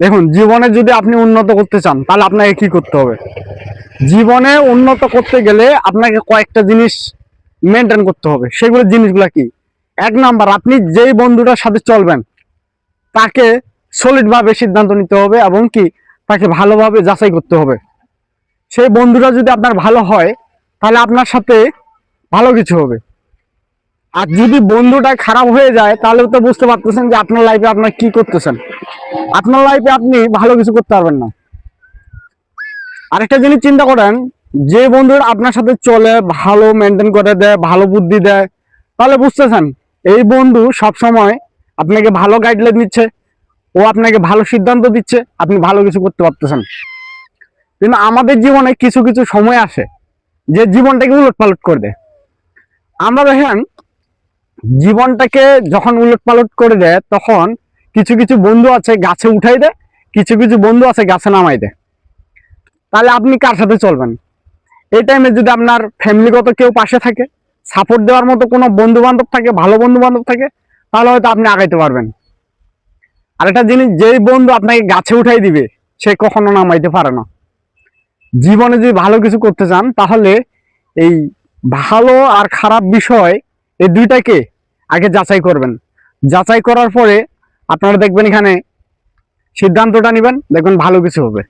দেখুন, জীবনে যদি আপনি উন্নত করতে চান, তাহলে আপনাকে কি করতে হবে? জীবনে উন্নত করতে গেলে আপনাকে কয়েকটা জিনিস মেনটেন করতে হবে। সেগুলো জিনিসগুলো কি? এক নাম্বার, আপনি যেই বন্ধুটার সাথে চলবেন, তাকে সলিড ভাবে সিদ্ধান্ত নিতে হবে এবং কি, তাকে ভালোভাবে যাচাই করতে হবে। সেই বন্ধুটা যদি আপনার ভালো হয়, তাহলে আপনার সাথে ভালো কিছু হবে। আর যদি বন্ধুটা খারাপ হয়ে যায়, তাহলে তো বুঝতে পারতেছেন যে আপনার লাইফে আপনার কি করতেছেন। আপনার লাইফে আপনি ভালো কিছু করতে পারবেন না। আরেকটা জিনিস চিন্তা করেন, যে বন্ধুরা আপনার সাথে চলে, ভালো মেনটেন করে দেয়, ভালো বুদ্ধি দেয়, তাহলে বুঝতেছেন, এই বন্ধু সব সময় আপনাকে ভালো গাইডলাইন দিচ্ছে, ও আপনাকে ভালো সিদ্ধান্ত দিচ্ছে, আপনি ভালো কিছু করতে পারতেছেন। কিন্তু আমাদের জীবনে কিছু কিছু সময় আসে, যে জীবনটাকে উলট পালট করে দেয়। আমরা দেখেন জীবনটাকে যখন উলট পালট করে দেয়, তখন কিছু কিছু বন্ধু আছে গাছে উঠাই দেয়, কিছু কিছু বন্ধু আছে গাছে নামাই দেয়। তাহলে আপনি কার সাথে চলবেন? এই টাইমে যদি আপনার ফ্যামিলিগত কেউ পাশে থাকে সাপোর্ট দেওয়ার মতো কোনো বন্ধু বান্ধব থাকে, ভালো বন্ধু বান্ধব থাকে, তাহলে হয়তো আপনি আগাইতে পারবেন। আর একটা জিনিস, যেই বন্ধু আপনাকে গাছে উঠাই দিবে, সে কখনো নামাইতে পারে না। জীবনে যদি ভালো কিছু করতে চান, তাহলে এই ভালো আর খারাপ বিষয় এই দুইটাকে আগে যাচাই করবেন। যাচাই করার পরে আপনারা দেখবেন এখানে সিদ্ধান্তটা নেবেন, দেখবেন ভালো কিছু হবে।